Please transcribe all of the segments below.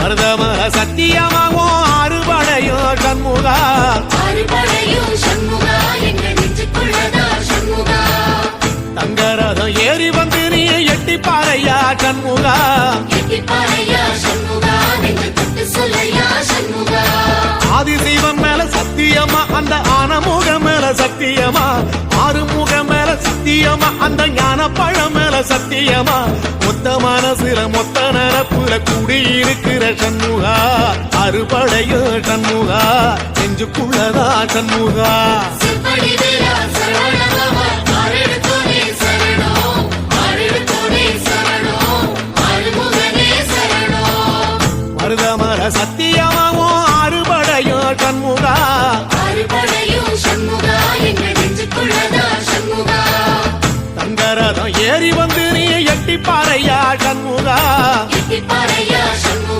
பிரதம சத்தியமாவோ அறுபடையோ சண்முகா? அறுபடையோ சண்முகா எங்க நெஞ்சுக்குள்ளதா சண்முகா? தங்க ரதம் ஏறி வந்து நீ எட்டி பாறையா சண்முகா? எட்டி பாறையா மேல சத்தியமா அந்த ஆனமுக மேல சத்தியமா? சத்தியமா? மொத்த மனசுல மொத்த நரப்புல குடியிருக்கிற சண்முகா. அறுபடைய சண்முகா. நெஞ்சுக்குள்ளதா சண்முகா. மருதமர சத்தியமாவும் அறுபடையோ சண்முகா. சண்முகா எட்டிப்பாறையா சண்முகா.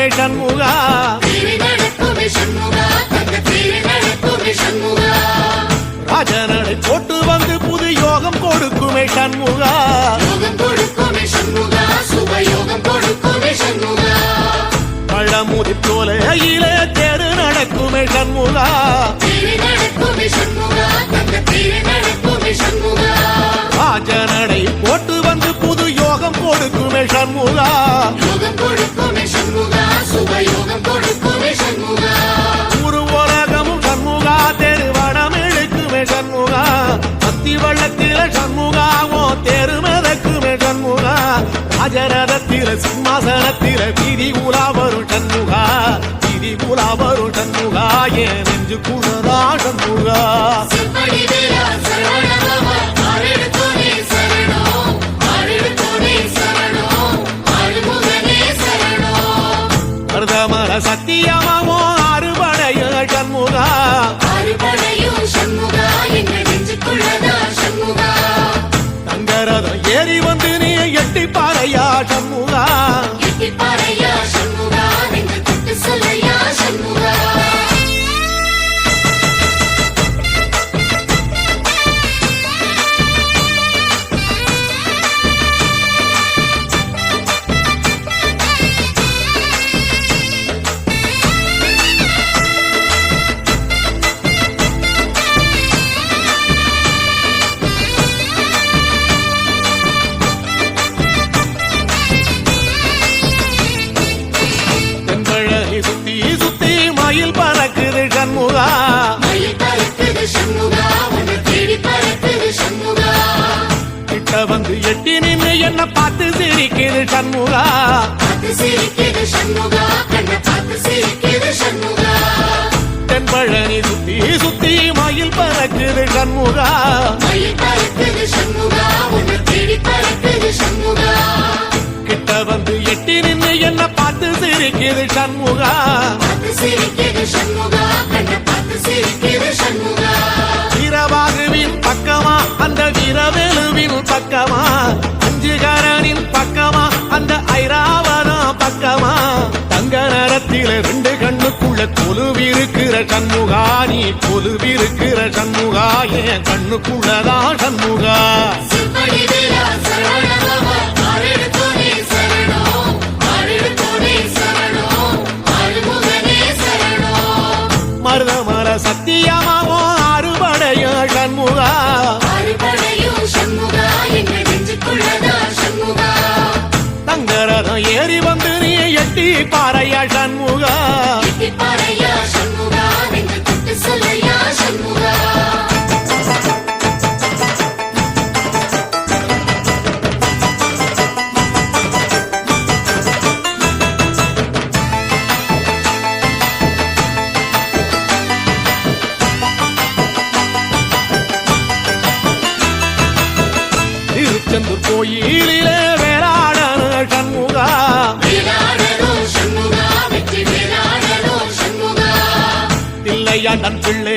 நடக்குமே சண்முகா தேவி நடக்குமே சண்முகா தங்க போட்டு வந்து புது யோகம் கொடுக்குமே சண்முகா. பழமுதி கொடுக்குமே சண்முகா நடக்குமே சண்முகா. ராஜனடை போட்டு வந்து புது யோகம் கொடுக்குமே சண்முகா யோகம் கொடுக்குமே சண்முகா. செப்படி வேலா சரவணபவா ஆரெடுத்தோனே சரணம் ஆரெடுத்தோனே சரணம் ஆறுமுகனே சரணம் மருதமர சத்தியமாவோ அறுபடைய அறுபடையும் சண்முகா நெஞ்சுக்குள்ளதா சண்முகா? தங்கரதம் ஏறி வந்து நீ எட்டி பாறையா சண்முகா? என்ன பார்த்து சிரிக்குது சண்முகா. சிரிக்குது சண்முகா கண்ணை பார்த்து சிரிக்குது சண்முகா. தென்பழனி சுத்தி சுத்தி மயில் பறக்குது சண்முகா. மயில் பறக்குது சண்முகா உன்னை தேடி பறக்குது சண்முகா. கிட்ட வந்து எட்டி நின்னு என்ன பார்த்து சிரிக்குது சண்முகா. சிரிக்குது சண்முகா கண்ணை பார்த்து சிரிக்குது சண்முகா. வீரபாகுவின் பக்கமா அந்த வீரவேலுவின் பக்கமா. அந்த பக்கமா? தங்க நேரத்தில ரெண்டு கண்ணுக்குள்ள கொலுவிருக்கிற சண்முகா நீ கொலுவிருக்கிற சண்முகா என் கண்ணுக்குள்ளதான் சண்முகா. மருதமர சத்தியமாவோ அறுபடைய சண்முகா. ஏறி வந்து நீ எட்டி பாறையா சண்முகா. திருச்செந்தூர் கோயிலிலே நன் பிள்ளை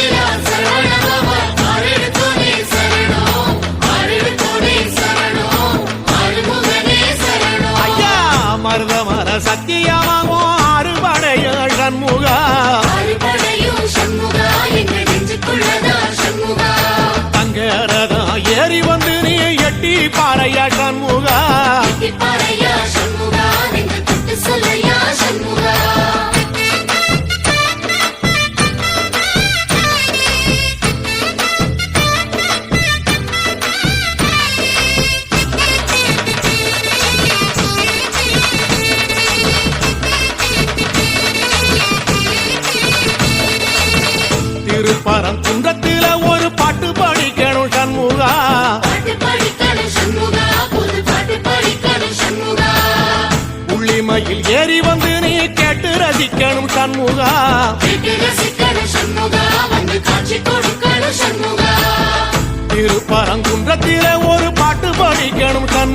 நீ எட்டி பாறையா சண்முகா திருப்பரம் குன்றத்தில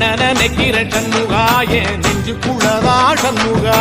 உன்ன நினைக்கிற சண்முகா என் நெஞ்சுக்குள்ளதா சண்முகா?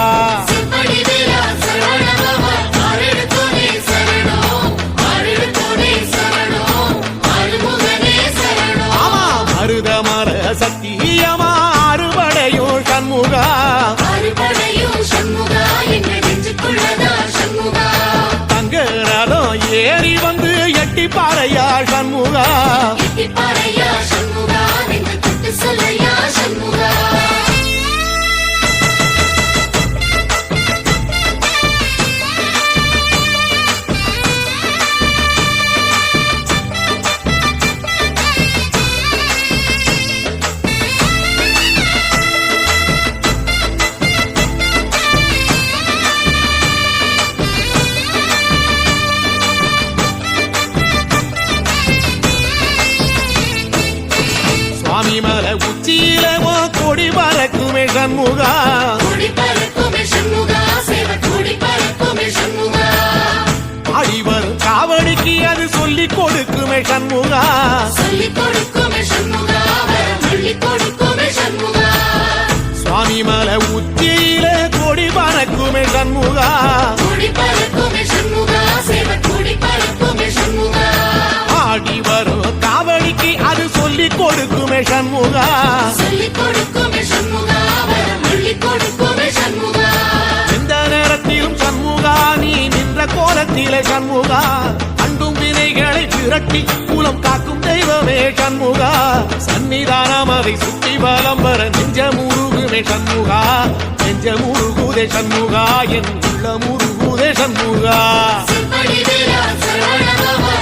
ஷண்முகா ஆடி வரும் காவடிக்கு அது சொல்லி கொடுக்குமே சண்முகா சுவாமி மலை உச்சியில கொடி பறக்குமே சண்முகா ஆடி காவடிக்கு அது சொல்லி கொடுக்குமே சண்முகா சொல்லி கொடுக்குமே என்ற கோலத்திலே சண்முகா அண்டும் வினைகளை திரட்டி குலம் காக்கும் தெய்வமே சண்முகா. சன்னிதானம் அதை சுற்றி பலம் வர நெஞ்ச முருகுமே சண்முகா. நெஞ்ச முருகுதே சண்முகா என் உள்ள முருகுதே சண்முகா செம்படி வீரா சரவணபவா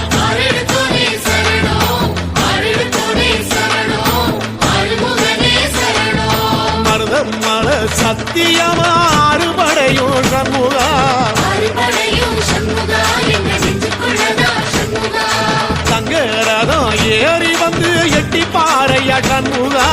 ஏறி வந்து எட்டி பாறையா சண்முகா